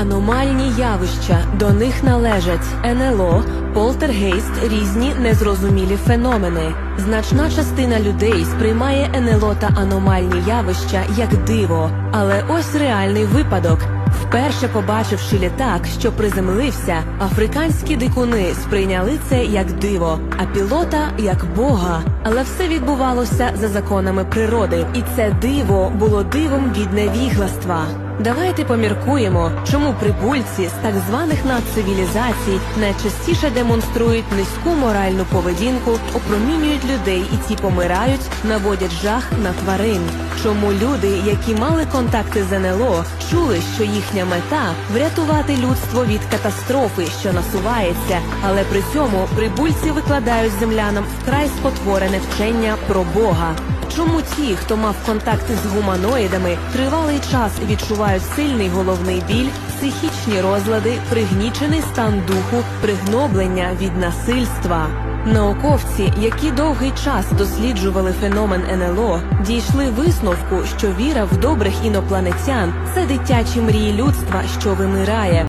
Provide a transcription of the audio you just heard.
Аномальні явища до них належать НЛО, полтергейст, різні незрозумілі феномени. Значна частина людей сприймає НЛО та аномальні явища як диво, але ось реальний випадок. Вперше побачивши літак, що приземлився, африканські дикуни сприйняли це як диво, а пілота як бога. Але все відбувалося за законами природи, і це диво було дивом від невігластва. Давайте поміркуємо, чому прибульці з так званих надцивілізацій найчастіше демонструють низьку моральну поведінку, опромінюють людей, і ці помирають, наводять жах на тварин. Чому люди, які мали контакти з НЛО, чули, що їхня мета врятувати людство від катастрофи, що насувається, але при цьому прибульці викладають землянам вкрай спотворене вчення про Бога. Чому ті, хто мав контакти з гуманоїдами, тривалий час відчувають сильний головний біль, психічні розлади, пригнічений стан духу, пригноблення від насильства? Науковці, які довгий час досліджували феномен НЛО, дійшли висновку, що віра в добрих інопланетян це дитячі мрії людства, що вимирає.